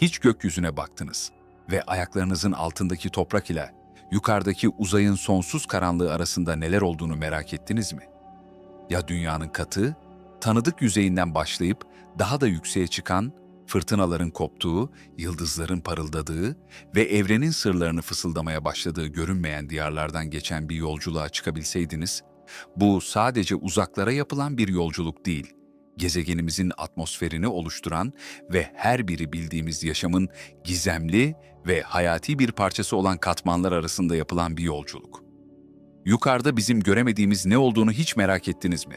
Hiç gökyüzüne baktınız ve ayaklarınızın altındaki toprak ile yukarıdaki uzayın sonsuz karanlığı arasında neler olduğunu merak ettiniz mi? Ya dünyanın katı, tanıdık yüzeyinden başlayıp daha da yükseğe çıkan, fırtınaların koptuğu, yıldızların parıldadığı ve evrenin sırlarını fısıldamaya başladığı görünmeyen diyarlardan geçen bir yolculuğa çıkabilseydiniz, bu sadece uzaklara yapılan bir yolculuk değil, gezegenimizin atmosferini oluşturan ve her biri bildiğimiz yaşamın gizemli ve hayati bir parçası olan katmanlar arasında yapılan bir yolculuk. Yukarıda bizim göremediğimiz ne olduğunu hiç merak ettiniz mi?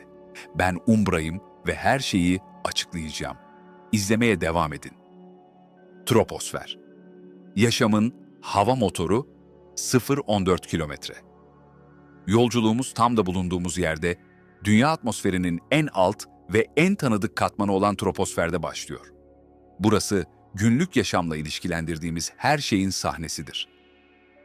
Ben Umbra'yım ve her şeyi açıklayacağım. İzlemeye devam edin. Troposfer Yaşamın hava motoru 0-14 kilometre. Yolculuğumuz tam da bulunduğumuz yerde, dünya atmosferinin en alt ve en tanıdık katmanı olan troposferde başlıyor. Burası günlük yaşamla ilişkilendirdiğimiz her şeyin sahnesidir.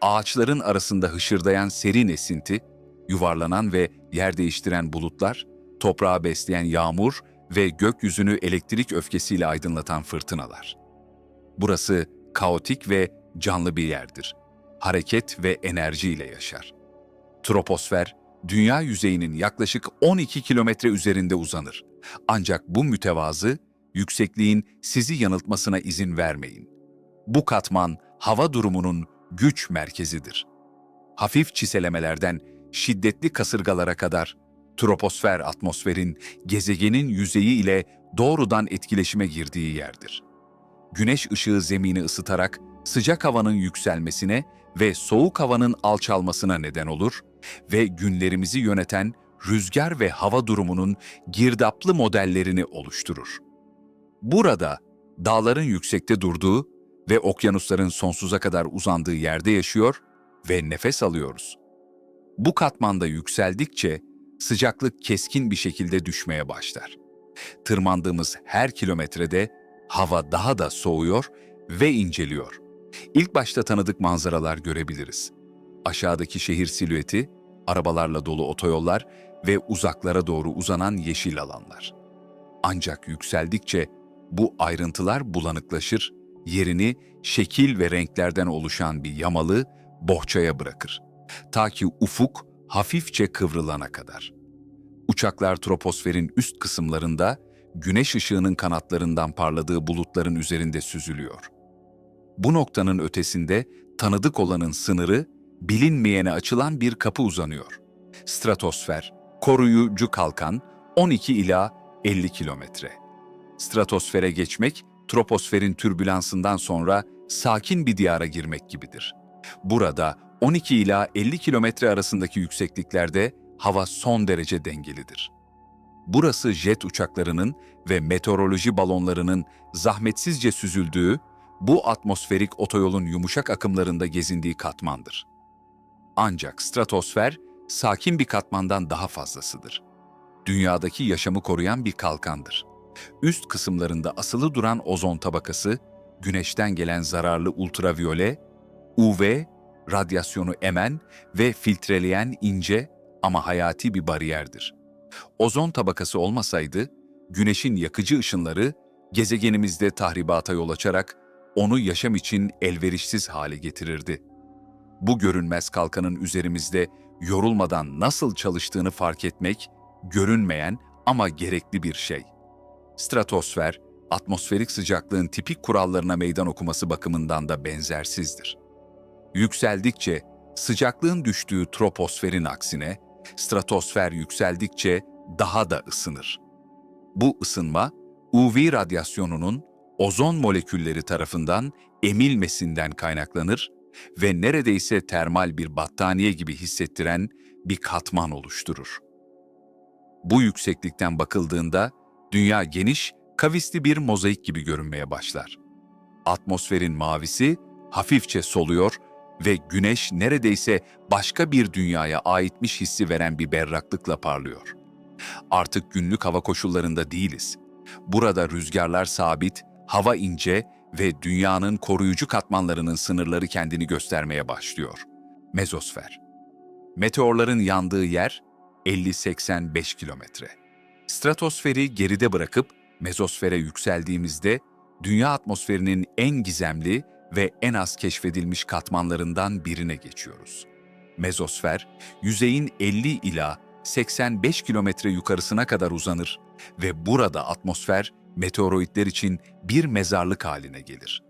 Ağaçların arasında hışırdayan serin esinti, yuvarlanan ve yer değiştiren bulutlar, toprağı besleyen yağmur ve gökyüzünü elektrik öfkesiyle aydınlatan fırtınalar. Burası kaotik ve canlı bir yerdir. Hareket ve enerjiyle yaşar. Troposfer, dünya yüzeyinin yaklaşık 12 kilometre üzerinde uzanır. Ancak bu mütevazı, yüksekliğin sizi yanıltmasına izin vermeyin. Bu katman, hava durumunun güç merkezidir. Hafif çiselemelerden şiddetli kasırgalara kadar, troposfer atmosferin gezegenin yüzeyi ile doğrudan etkileşime girdiği yerdir. Güneş ışığı zemini ısıtarak sıcak havanın yükselmesine ve soğuk havanın alçalmasına neden olur ve günlerimizi yöneten rüzgar ve hava durumunun girdaplı modellerini oluşturur. Burada dağların yüksekte durduğu ve okyanusların sonsuza kadar uzandığı yerde yaşıyor ve nefes alıyoruz. Bu katmanda yükseldikçe sıcaklık keskin bir şekilde düşmeye başlar. Tırmandığımız her kilometrede hava daha da soğuyor ve inceliyor. İlk başta tanıdık manzaralar görebiliriz. Aşağıdaki şehir silüeti, arabalarla dolu otoyollar ve uzaklara doğru uzanan yeşil alanlar. Ancak yükseldikçe bu ayrıntılar bulanıklaşır, yerini şekil ve renklerden oluşan bir yamalı, bohçaya bırakır. Ta ki ufuk hafifçe kıvrılana kadar. Uçaklar troposferin üst kısımlarında güneş ışığının kanatlarından parladığı bulutların üzerinde süzülüyor. Bu noktanın ötesinde tanıdık olanın sınırı, bilinmeyene açılan bir kapı uzanıyor. Stratosfer, koruyucu kalkan 12 ila 50 kilometre. Stratosfere geçmek, troposferin türbülansından sonra sakin bir diyara girmek gibidir. Burada 12 ila 50 kilometre arasındaki yüksekliklerde hava son derece dengelidir. Burası jet uçaklarının ve meteoroloji balonlarının zahmetsizce süzüldüğü, bu atmosferik otoyolun yumuşak akımlarında gezindiği katmandır. Ancak stratosfer, sakin bir katmandan daha fazlasıdır. Dünyadaki yaşamı koruyan bir kalkandır. Üst kısımlarında asılı duran ozon tabakası, güneşten gelen zararlı ultraviyole, UV, radyasyonu emen ve filtreleyen ince ama hayati bir bariyerdir. Ozon tabakası olmasaydı, güneşin yakıcı ışınları gezegenimizde tahribata yol açarak onu yaşam için elverişsiz hale getirirdi. Bu görünmez kalkanın üzerimizde yorulmadan nasıl çalıştığını fark etmek, görünmeyen ama gerekli bir şey. Stratosfer, atmosferik sıcaklığın tipik kurallarına meydan okuması bakımından da benzersizdir. Yükseldikçe sıcaklığın düştüğü troposferin aksine, stratosfer yükseldikçe daha da ısınır. Bu ısınma, UV radyasyonunun ozon molekülleri tarafından emilmesinden kaynaklanır ve neredeyse termal bir battaniye gibi hissettiren bir katman oluşturur. Bu yükseklikten bakıldığında dünya geniş, kavisli bir mozaik gibi görünmeye başlar. Atmosferin mavisi hafifçe soluyor ve güneş neredeyse başka bir dünyaya aitmiş hissi veren bir berraklıkla parlıyor. Artık günlük hava koşullarında değiliz. Burada rüzgarlar sabit, hava ince ve dünyanın koruyucu katmanlarının sınırları kendini göstermeye başlıyor. Mezosfer. Meteorların yandığı yer 50-85 kilometre. Stratosferi geride bırakıp mezosfere yükseldiğimizde dünya atmosferinin en gizemli ve en az keşfedilmiş katmanlarından birine geçiyoruz. Mezosfer, yüzeyin 50 ila 85 kilometre yukarısına kadar uzanır ve burada atmosfer meteoroidler için bir mezarlık haline gelir.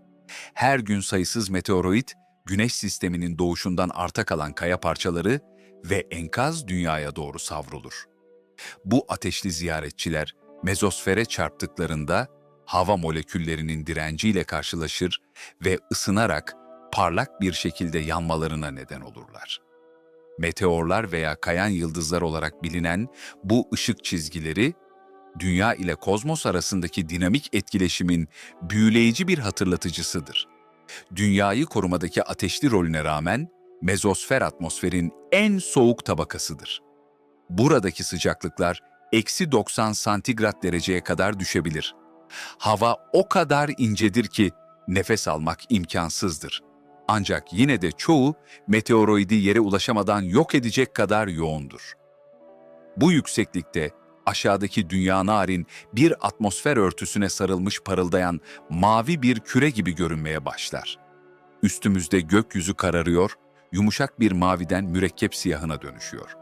Her gün sayısız meteoroid, Güneş sisteminin doğuşundan arta kalan kaya parçaları ve enkaz dünyaya doğru savrulur. Bu ateşli ziyaretçiler mezosfere çarptıklarında hava moleküllerinin direnciyle karşılaşır ve ısınarak parlak bir şekilde yanmalarına neden olurlar. Meteorlar veya kayan yıldızlar olarak bilinen bu ışık çizgileri, dünya ile kozmos arasındaki dinamik etkileşimin büyüleyici bir hatırlatıcısıdır. Dünyayı korumadaki ateşli rolüne rağmen mezosfer atmosferin en soğuk tabakasıdır. Buradaki sıcaklıklar eksi 90 santigrat dereceye kadar düşebilir. Hava o kadar incedir ki nefes almak imkansızdır. Ancak yine de çoğu meteoroidi yere ulaşamadan yok edecek kadar yoğundur. Bu yükseklikte aşağıdaki dünya narin bir atmosfer örtüsüne sarılmış parıldayan mavi bir küre gibi görünmeye başlar. Üstümüzde gökyüzü kararıyor, yumuşak bir maviden mürekkep siyahına dönüşüyor.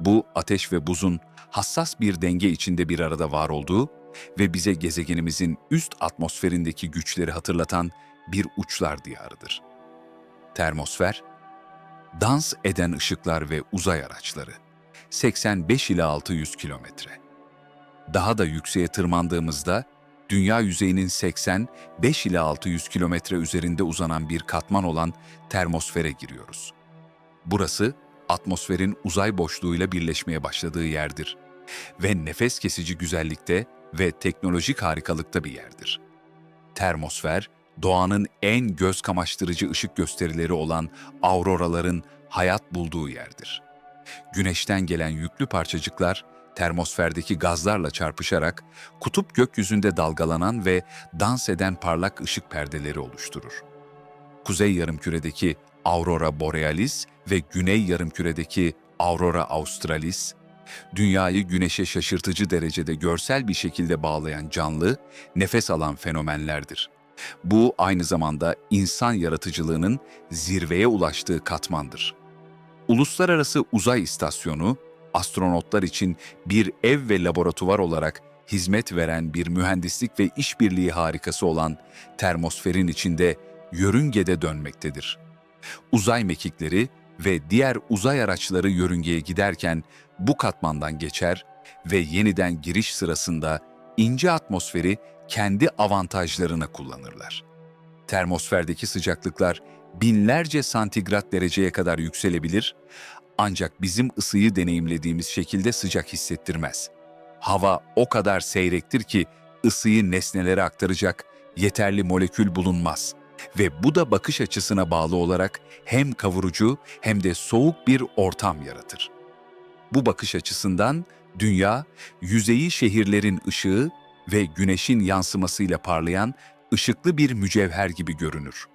Bu ateş ve buzun hassas bir denge içinde bir arada var olduğu ve bize gezegenimizin üst atmosferindeki güçleri hatırlatan bir uçlar diyarıdır. Termosfer, dans eden ışıklar ve uzay araçları, 85 ila 600 kilometre. Daha da yükseğe tırmandığımızda, dünya yüzeyinin 85 ila 600 kilometre üzerinde uzanan bir katman olan termosfere giriyoruz. Burası, atmosferin uzay boşluğuyla birleşmeye başladığı yerdir ve nefes kesici güzellikte ve teknolojik harikalıkta bir yerdir. Termosfer, doğanın en göz kamaştırıcı ışık gösterileri olan auroraların hayat bulduğu yerdir. Güneşten gelen yüklü parçacıklar, termosferdeki gazlarla çarpışarak kutup gökyüzünde dalgalanan ve dans eden parlak ışık perdeleri oluşturur. Kuzey yarımküredeki Aurora borealis ve güney yarımküredeki Aurora australis, dünyayı güneşe şaşırtıcı derecede görsel bir şekilde bağlayan canlı, nefes alan fenomenlerdir. Bu aynı zamanda insan yaratıcılığının zirveye ulaştığı katmandır. Uluslararası Uzay İstasyonu, astronotlar için bir ev ve laboratuvar olarak hizmet veren bir mühendislik ve işbirliği harikası olan termosferin içinde yörüngede dönmektedir. Uzay mekikleri ve diğer uzay araçları yörüngeye giderken bu katmandan geçer ve yeniden giriş sırasında ince atmosferi kendi avantajlarına kullanırlar. Termosferdeki sıcaklıklar binlerce santigrat dereceye kadar yükselebilir ancak bizim ısıyı deneyimlediğimiz şekilde sıcak hissettirmez. Hava o kadar seyrektir ki ısıyı nesnelere aktaracak yeterli molekül bulunmaz ve bu da bakış açısına bağlı olarak hem kavurucu hem de soğuk bir ortam yaratır. Bu bakış açısından dünya, yüzeyi şehirlerin ışığı ve güneşin yansımasıyla parlayan ışıklı bir mücevher gibi görünür.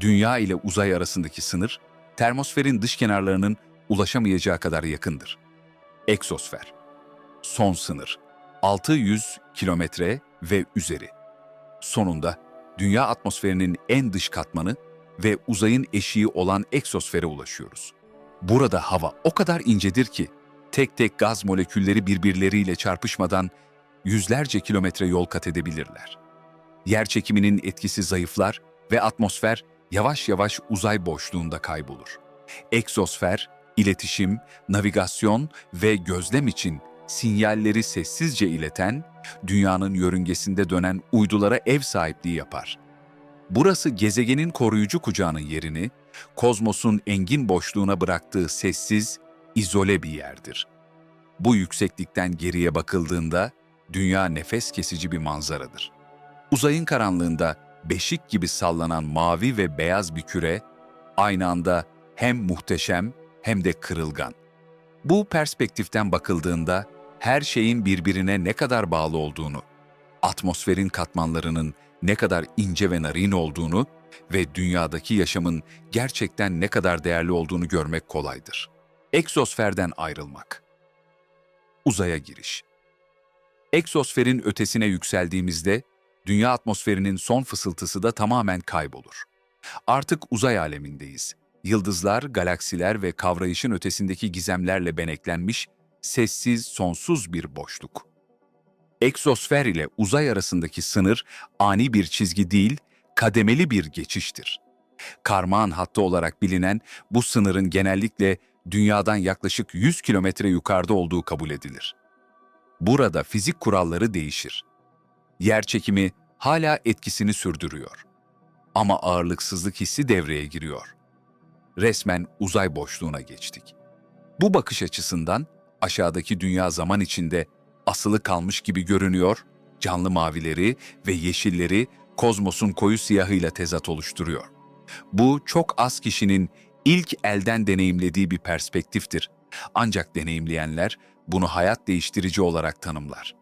Dünya ile uzay arasındaki sınır, termosferin dış kenarlarının ulaşamayacağı kadar yakındır. Eksosfer Son sınır 600 kilometre ve üzeri. Sonunda dünya atmosferinin en dış katmanı ve uzayın eşiği olan eksosfere ulaşıyoruz. Burada hava o kadar incedir ki tek tek gaz molekülleri birbirleriyle çarpışmadan yüzlerce kilometre yol kat edebilirler. Yer çekiminin etkisi zayıflar ve atmosfer yavaş yavaş uzay boşluğunda kaybolur. Eksosfer, iletişim, navigasyon ve gözlem için sinyalleri sessizce ileten, dünyanın yörüngesinde dönen uydulara ev sahipliği yapar. Burası gezegenin koruyucu kucağının yerini, kozmosun engin boşluğuna bıraktığı sessiz, izole bir yerdir. Bu yükseklikten geriye bakıldığında dünya nefes kesici bir manzaradır. Uzayın karanlığında beşik gibi sallanan mavi ve beyaz bir küre aynı anda hem muhteşem hem de kırılgan. Bu perspektiften bakıldığında her şeyin birbirine ne kadar bağlı olduğunu, atmosferin katmanlarının ne kadar ince ve narin olduğunu ve dünyadaki yaşamın gerçekten ne kadar değerli olduğunu görmek kolaydır. Eksosferden ayrılmak. Uzaya giriş. Eksosferin ötesine yükseldiğimizde dünya atmosferinin son fısıltısı da tamamen kaybolur. Artık uzay alemindeyiz. Yıldızlar, galaksiler ve kavrayışın ötesindeki gizemlerle beneklenmiş, sessiz, sonsuz bir boşluk. Egzosfer ile uzay arasındaki sınır ani bir çizgi değil, kademeli bir geçiştir. Karmağın hattı olarak bilinen bu sınırın genellikle dünyadan yaklaşık 100 kilometre yukarıda olduğu kabul edilir. Burada fizik kuralları değişir. Yer çekimi hala etkisini sürdürüyor. Ama ağırlıksızlık hissi devreye giriyor. Resmen uzay boşluğuna geçtik. Bu bakış açısından aşağıdaki dünya zaman içinde asılı kalmış gibi görünüyor, canlı mavileri ve yeşilleri kozmosun koyu siyahıyla tezat oluşturuyor. Bu çok az kişinin ilk elden deneyimlediği bir perspektiftir. Ancak deneyimleyenler bunu hayat değiştirici olarak tanımlar.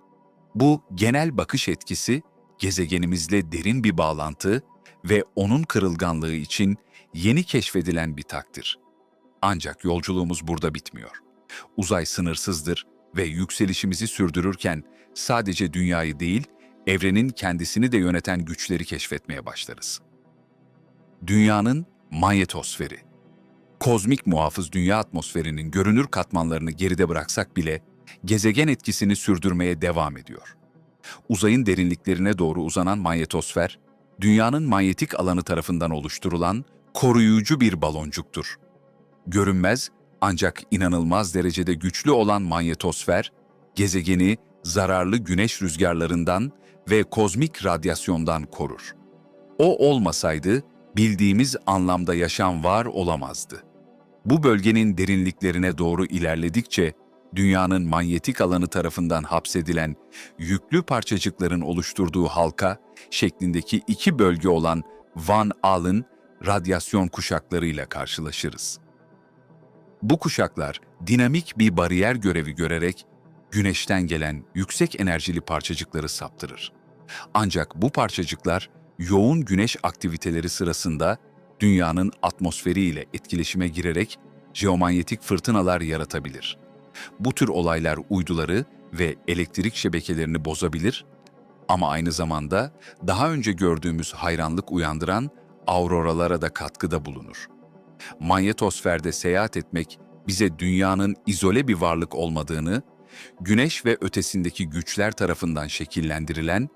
Bu genel bakış etkisi gezegenimizle derin bir bağlantı ve onun kırılganlığı için yeni keşfedilen bir takdir. Ancak yolculuğumuz burada bitmiyor. Uzay sınırsızdır ve yükselişimizi sürdürürken sadece dünyayı değil, evrenin kendisini de yöneten güçleri keşfetmeye başlarız. Dünyanın manyetosferi. Kozmik muhafız dünya atmosferinin görünür katmanlarını geride bıraksak bile gezegen etkisini sürdürmeye devam ediyor. Uzayın derinliklerine doğru uzanan manyetosfer, dünyanın manyetik alanı tarafından oluşturulan koruyucu bir baloncuktur. Görünmez ancak inanılmaz derecede güçlü olan manyetosfer, gezegeni zararlı güneş rüzgarlarından ve kozmik radyasyondan korur. O olmasaydı bildiğimiz anlamda yaşam var olamazdı. Bu bölgenin derinliklerine doğru ilerledikçe dünyanın manyetik alanı tarafından hapsedilen yüklü parçacıkların oluşturduğu halka şeklindeki iki bölge olan Van Allen radyasyon kuşaklarıyla karşılaşırız. Bu kuşaklar dinamik bir bariyer görevi görerek güneşten gelen yüksek enerjili parçacıkları saptırır. Ancak bu parçacıklar yoğun güneş aktiviteleri sırasında dünyanın atmosferi ile etkileşime girerek jeomanyetik fırtınalar yaratabilir. Bu tür olaylar uyduları ve elektrik şebekelerini bozabilir ama aynı zamanda daha önce gördüğümüz hayranlık uyandıran auroralara da katkıda bulunur. Manyetosferde seyahat etmek bize dünyanın izole bir varlık olmadığını, güneş ve ötesindeki güçler tarafından şekillendirilen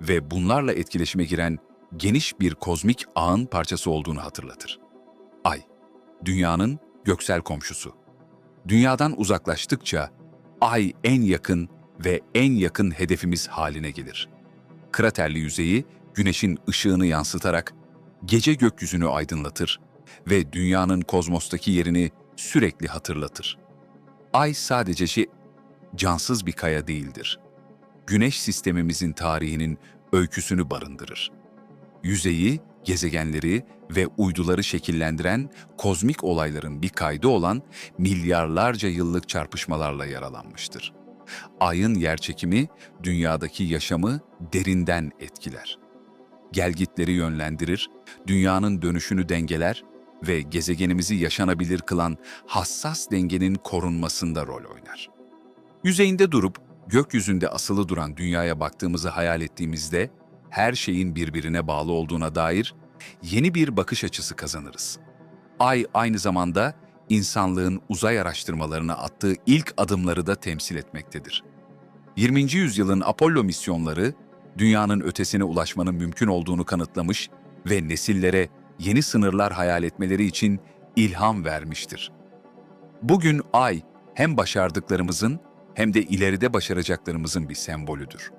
ve bunlarla etkileşime giren geniş bir kozmik ağın parçası olduğunu hatırlatır. Ay, dünyanın göksel komşusu. Dünyadan uzaklaştıkça ay en yakın ve en yakın hedefimiz haline gelir. Kraterli yüzeyi güneşin ışığını yansıtarak gece gökyüzünü aydınlatır ve dünyanın kozmostaki yerini sürekli hatırlatır. Ay sadece şey, cansız bir kaya değildir. Güneş sistemimizin tarihinin öyküsünü barındırır. Yüzeyi, gezegenleri ve uyduları şekillendiren kozmik olayların bir kaydı olan milyarlarca yıllık çarpışmalarla yaralanmıştır. Ayın yerçekimi dünyadaki yaşamı derinden etkiler. Gelgitleri yönlendirir, dünyanın dönüşünü dengeler ve gezegenimizi yaşanabilir kılan hassas dengenin korunmasında rol oynar. Yüzeyinde durup gökyüzünde asılı duran dünyaya baktığımızı hayal ettiğimizde her şeyin birbirine bağlı olduğuna dair yeni bir bakış açısı kazanırız. Ay aynı zamanda insanlığın uzay araştırmalarına attığı ilk adımları da temsil etmektedir. 20. yüzyılın Apollo misyonları dünyanın ötesine ulaşmanın mümkün olduğunu kanıtlamış ve nesillere yeni sınırlar hayal etmeleri için ilham vermiştir. Bugün ay hem başardıklarımızın hem de ileride başaracaklarımızın bir sembolüdür.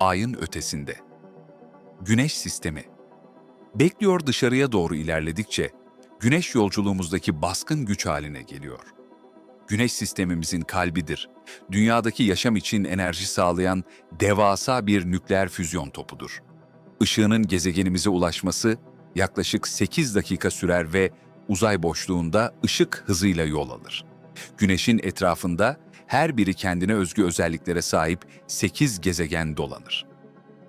Ayın ötesinde. Güneş sistemi. Bekliyor dışarıya doğru ilerledikçe güneş yolculuğumuzdaki baskın güç haline geliyor. Güneş sistemimizin kalbidir. Dünyadaki yaşam için enerji sağlayan devasa bir nükleer füzyon topudur. Işığının gezegenimize ulaşması yaklaşık 8 dakika sürer ve uzay boşluğunda ışık hızıyla yol alır. Güneşin etrafında her biri kendine özgü özelliklere sahip 8 gezegen dolanır.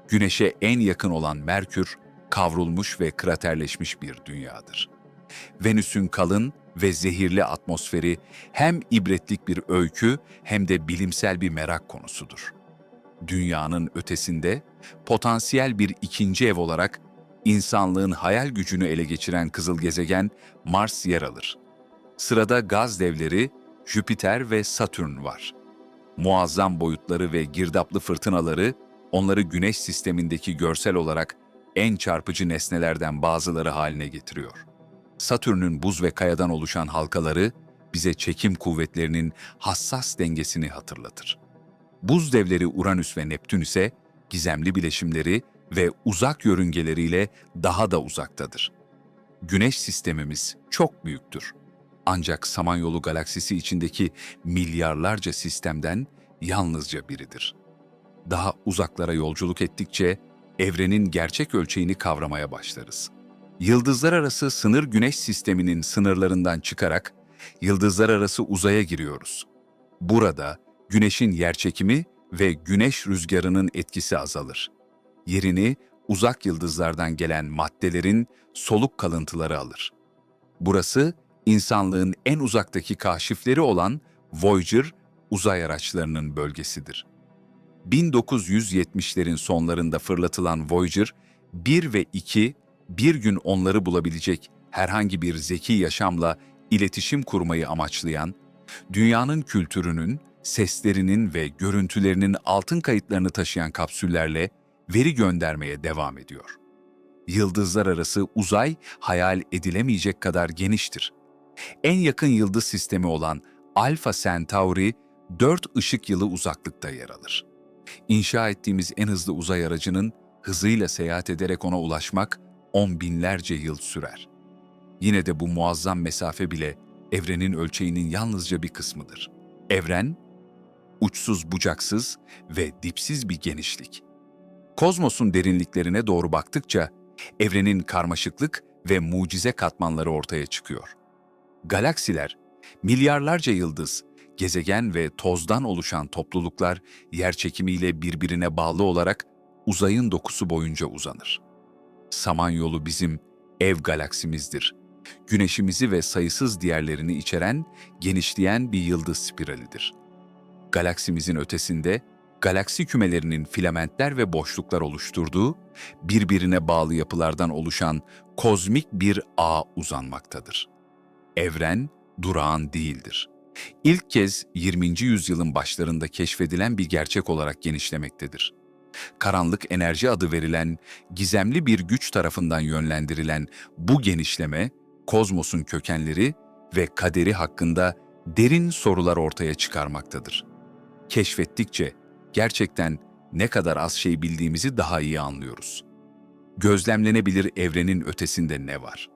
Güneşe en yakın olan Merkür, kavrulmuş ve kraterleşmiş bir dünyadır. Venüs'ün kalın ve zehirli atmosferi hem ibretlik bir öykü hem de bilimsel bir merak konusudur. dünyanın ötesinde potansiyel bir ikinci ev olarak insanlığın hayal gücünü ele geçiren kızıl gezegen Mars yer alır. Sırada gaz devleri Jüpiter ve Satürn var. Muazzam boyutları ve girdaplı fırtınaları onları Güneş sistemindeki görsel olarak en çarpıcı nesnelerden bazıları haline getiriyor. Satürn'ün buz ve kayadan oluşan halkaları bize çekim kuvvetlerinin hassas dengesini hatırlatır. Buz devleri Uranüs ve Neptün ise gizemli bileşimleri ve uzak yörüngeleriyle daha da uzaktadır. Güneş sistemimiz çok büyüktür. Ancak Samanyolu galaksisi içindeki milyarlarca sistemden yalnızca biridir. Daha uzaklara yolculuk ettikçe evrenin gerçek ölçeğini kavramaya başlarız. Yıldızlar arası sınır güneş sisteminin sınırlarından çıkarak yıldızlar arası uzaya giriyoruz. Burada güneşin yerçekimi ve güneş rüzgarının etkisi azalır. Yerini uzak yıldızlardan gelen maddelerin soluk kalıntıları alır. Burası insanlığın en uzaktaki kaşifleri olan Voyager uzay araçlarının bölgesidir. 1970'lerin sonlarında fırlatılan Voyager 1 ve 2 bir gün onları bulabilecek herhangi bir zeki yaşamla iletişim kurmayı amaçlayan, dünyanın kültürünün, seslerinin ve görüntülerinin altın kayıtlarını taşıyan kapsüllerle veri göndermeye devam ediyor. Yıldızlar arası uzay hayal edilemeyecek kadar geniştir. En yakın yıldız sistemi olan Alpha Centauri 4 ışık yılı uzaklıkta yer alır. İnşa ettiğimiz en hızlı uzay aracının hızıyla seyahat ederek ona ulaşmak on binlerce yıl sürer. Yine de bu muazzam mesafe bile evrenin ölçeğinin yalnızca bir kısmıdır. Evren, uçsuz bucaksız ve dipsiz bir genişlik. Kozmosun derinliklerine doğru baktıkça evrenin karmaşıklık ve mucize katmanları ortaya çıkıyor. Galaksiler, milyarlarca yıldız, gezegen ve tozdan oluşan topluluklar yer çekimiyle birbirine bağlı olarak uzayın dokusu boyunca uzanır. Samanyolu bizim ev galaksimizdir. Güneşimizi ve sayısız diğerlerini içeren, genişleyen bir yıldız spiralidir. Galaksimizin ötesinde galaksi kümelerinin filamentler ve boşluklar oluşturduğu, birbirine bağlı yapılardan oluşan kozmik bir ağ uzanmaktadır. Evren durağan değildir. İlk kez 20. yüzyılın başlarında keşfedilen bir gerçek olarak genişlemektedir. Karanlık enerji adı verilen, gizemli bir güç tarafından yönlendirilen bu genişleme, kozmosun kökenleri ve kaderi hakkında derin sorular ortaya çıkarmaktadır. Keşfettikçe gerçekten ne kadar az şey bildiğimizi daha iyi anlıyoruz. Gözlemlenebilir evrenin ötesinde ne var?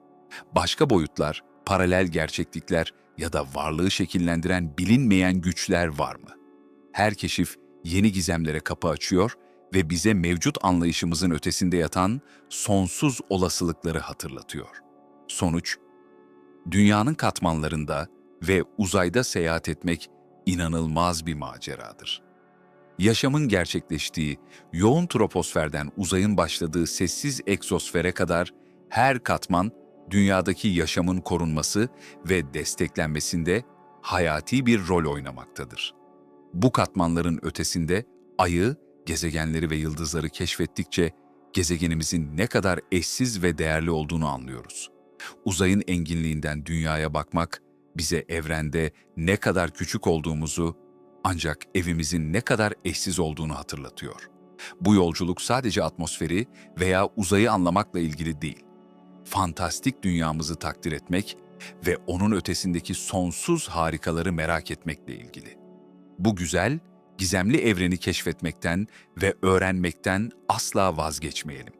Başka boyutlar, paralel gerçeklikler ya da varlığı şekillendiren bilinmeyen güçler var mı? Her keşif yeni gizemlere kapı açıyor ve bize mevcut anlayışımızın ötesinde yatan sonsuz olasılıkları hatırlatıyor. Sonuç, dünyanın katmanlarında ve uzayda seyahat etmek inanılmaz bir maceradır. Yaşamın gerçekleştiği, yoğun troposferden uzayın başladığı sessiz egzosfere kadar her katman dünyadaki yaşamın korunması ve desteklenmesinde hayati bir rol oynamaktadır. Bu katmanların ötesinde ayı, gezegenleri ve yıldızları keşfettikçe gezegenimizin ne kadar eşsiz ve değerli olduğunu anlıyoruz. Uzayın enginliğinden dünyaya bakmak bize evrende ne kadar küçük olduğumuzu ancak evimizin ne kadar eşsiz olduğunu hatırlatıyor. Bu yolculuk sadece atmosferi veya uzayı anlamakla ilgili değil. Fantastik dünyamızı takdir etmek ve onun ötesindeki sonsuz harikaları merak etmekle ilgili. Bu güzel, gizemli evreni keşfetmekten ve öğrenmekten asla vazgeçmeyelim.